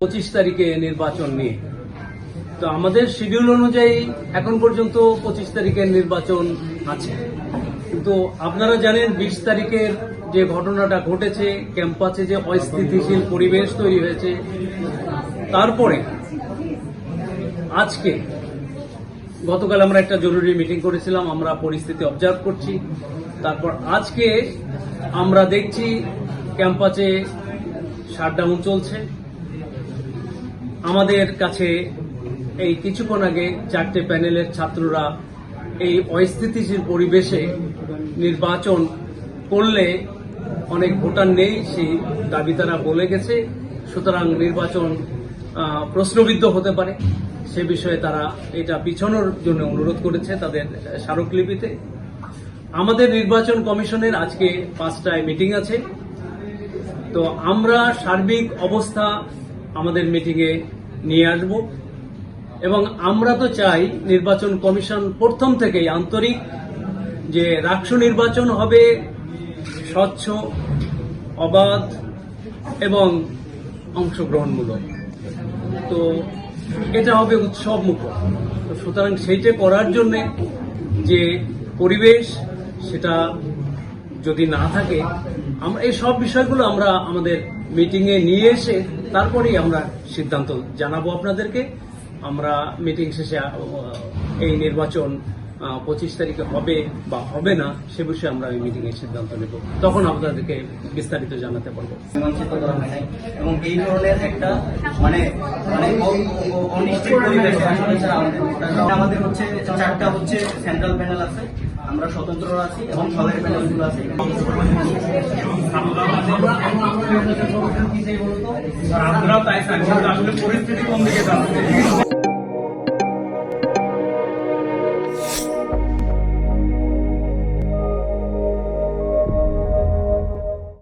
পঁচিশ তারিখে নির্বাচন নিয়ে। তো আমাদের শিডিউল অনুযায়ী এখন পর্যন্ত পঁচিশ তারিখের নির্বাচন আছে। কিন্তু আপনারা জানেন, বিশ তারিখের যে ঘটনাটা ঘটেছে, ক্যাম্পাসে যে অস্থিতিশীল পরিবেশ তৈরি হয়েছে, তারপরে আজকে গতকাল আমরা একটা জরুরি মিটিং করেছিলাম, আমরা পরিস্থিতি অবজার্ভ করছি। তারপর আজকে আমরা দেখছি ক্যাম্পাসে শাটডাউন চলছে। আমাদের কাছে এই কিছুক্ষণ আগে চারটে প্যানেলের ছাত্ররা এই অস্থিতিশীল পরিবেশে নির্বাচন করলে অনেক ভোটার নেই, সেই দাবি তারা বলে গেছে। সুতরাং নির্বাচন প্রশ্নবিদ্ধ হতে পারে। সে বিষয়ে তারা এটা পিছনোর জন্য অনুরোধ করেছে তাদের স্মারকলিপিতে। আমাদের নির্বাচন কমিশনের আজকে পাঁচটায় মিটিং আছে। তো আমরা সার্বিক অবস্থা আমাদের মিটিংয়ে নিয়ে আসব। এবং আমরা তো চাই নির্বাচন কমিশন প্রথম থেকেই আন্তরিক যে রাষ্ট্র নির্বাচন হবে, স্বচ্ছ, অবাধ এবং অংশগ্রহণমূলক। তো এটা হবে উৎসব মুখর। তো সুতরাং সেইটা করার জন্যে যে পরিবেশ সেটা যদি না থাকে আমরা এই সব বিষয়গুলো আমরা আমাদের মিটিংয়ে নিয়ে এসে তারপরেই আমরা সিদ্ধান্ত জানাব আপনাদেরকে। আমরা মিটিং শেষে এই নির্বাচন পঁচিশ তারিখে হবে বা হবে না সে বিষয়ে আমরা এই মিটিংয়ে সিদ্ধান্ত নেব। তখন আপনাদেরকে বিস্তারিত জানাতে পারব। এবং এই ধরনের একটা মানে মানে আমাদের হচ্ছে চারটা হচ্ছে সেন্ট্রাল প্যানেল আছে। আমরা স্বতন্ত্র আছি এবং সবের প্যানেলগুলো আছে। আপনারাও তাই আসলে পরিস্থিতি কোন দিকে যাচ্ছে?